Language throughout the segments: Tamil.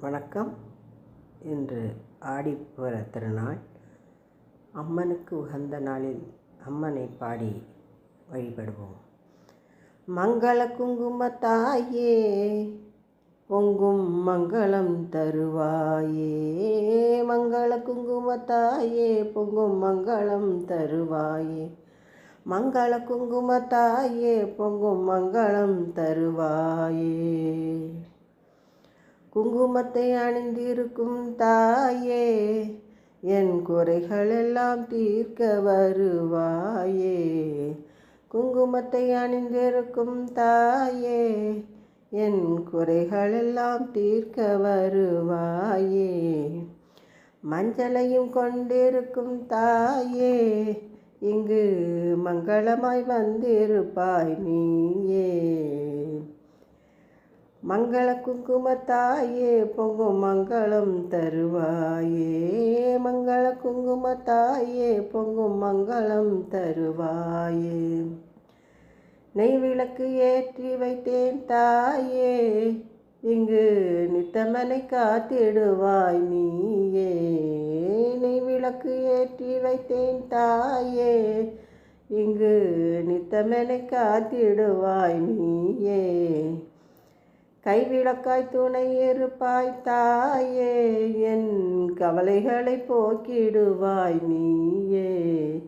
வணக்கம். இன்று ஆடிப்புற திருநாள். அம்மனுக்கு உகந்த நாளில் அம்மனை பாடி வழிபடுவோம். மங்கள குங்கும தாயே பொங்கும் மங்களம் தருவாயே. மங்கள குங்கும தாயே பொங்கும் மங்களம் தருவாயே. மங்கள குங்கும தாயே பொங்கும் மங்களம் தருவாயே. குங்குமத்தை அணிந்திருக்கும் தாயே என் குறைகளெல்லாம் தீர்க்க வருவாயே. குங்குமத்தை அணிந்திருக்கும் தாயே என் குறைகளெல்லாம் தீர்க்க வருவாயே. மஞ்சளையும் கொண்டிருக்கும் தாயே இங்கு மங்களமாய் வந்திருப்பாய் நீயே. மங்கள குங்குமத்தாயே பொங்கும் மங்களம் தருவாயே. மங்கள குங்குமத்தாயே பொங்கும் மங்களம் தருவாயே. நெய் விளக்கு ஏற்றி வைத்தேன் தாயே இங்கு நித்தமனை காத்திடுவாய் நீயே. நெய் விளக்கு ஏற்றி வைத்தேன் தாயே இங்கு நித்தமனை காத்திடுவாய் நீயே. கைவிளக்காய் துணை இருப்பாய் தாயே என் கவலைகளை போக்கிடுவாய் நீயே.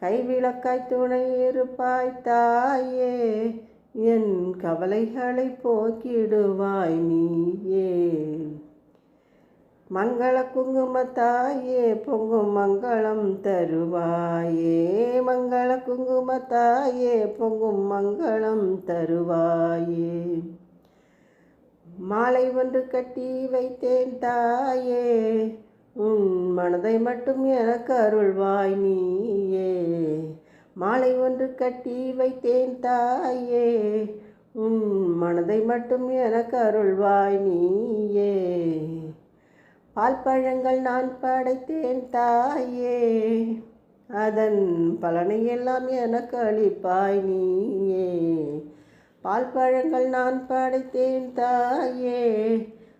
கைவிளக்காய் துணை இருப்பாய் தாயே என் கவலைகளை போக்கிடுவாய் நீயே. மங்கள குங்குமத்தாயே பொங்கும் மங்களம் தருவாயே. மங்கள குங்குமத்தாயே பொங்கும் மங்களம் தருவாயே. மாலை ஒன்று கட்டி வைத்தேன் தாயே. உன் மனதை மட்டும் எனக்கு அருள்வாய் நீயே. மாலை ஒன்று கட்டி வைத்தேன் தாயே. உன் மனதை மட்டும் எனக்கு அருள்வாய் நீயே. பால் பழங்கள் நான் படைத்தேன் தாயே. அதன் பலனையெல்லாம் எனக்கு அளிப்பாய் நீயே. பால் பழங்கள் நான் படைத்தேன் தாயே.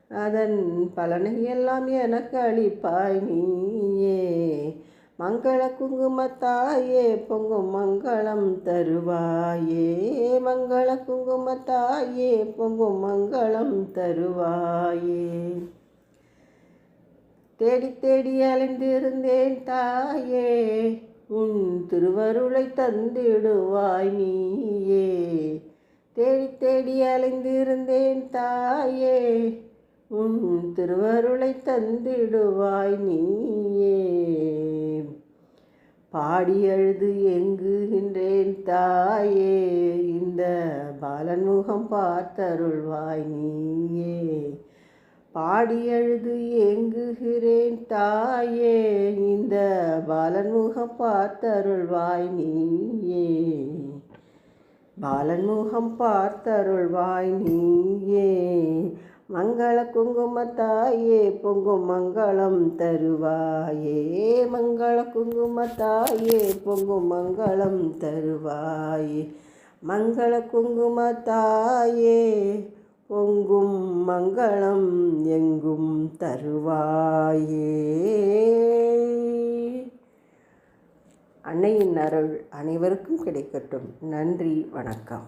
அதன் பலனையெல்லாம் எனக்கு அளிப்பாய் நீயே. மங்கள குங்குமத்தாயே பொங்கும் மங்களம் தருவாயே. மங்கள குங்குமத்தாயே பொங்கும் மங்களம் தருவாயே. தேடி தேடி அலைந்திருந்தேன் தாயே. உன் திருவருளை தந்திடுவாய் நீயே. தேடி தேடி அலைந்திருந்தேன் தாயே. உன் திருவருளை தந்திடுவாய் நீயே. பாடி அழுது எங்குகின்றேன் தாயே. இந்த பாலன் முகம் பார்த்தருள்வாய் நீயே. பாடி அழுது ஏங்குகிறேன் தாயே. இந்த பாலன் முகம் பார்த்தருள்வாய் நீயே. பாலன் முகம் பார்த்தருள்வாய் நீயே. மங்கள குங்குமத்தாயே பொங்கும் மங்களம் தருவாயே. மங்கள குங்குமத்தாயே பொங்கும் மங்களம் தருவாயே. மங்கள குங்குமத்தாயே பொங்கும் மங்களம் எங்கும் தருவாயே. அன்னையின் அருள் அனைவருக்கும் கிடைக்கட்டும். நன்றி வணக்கம்.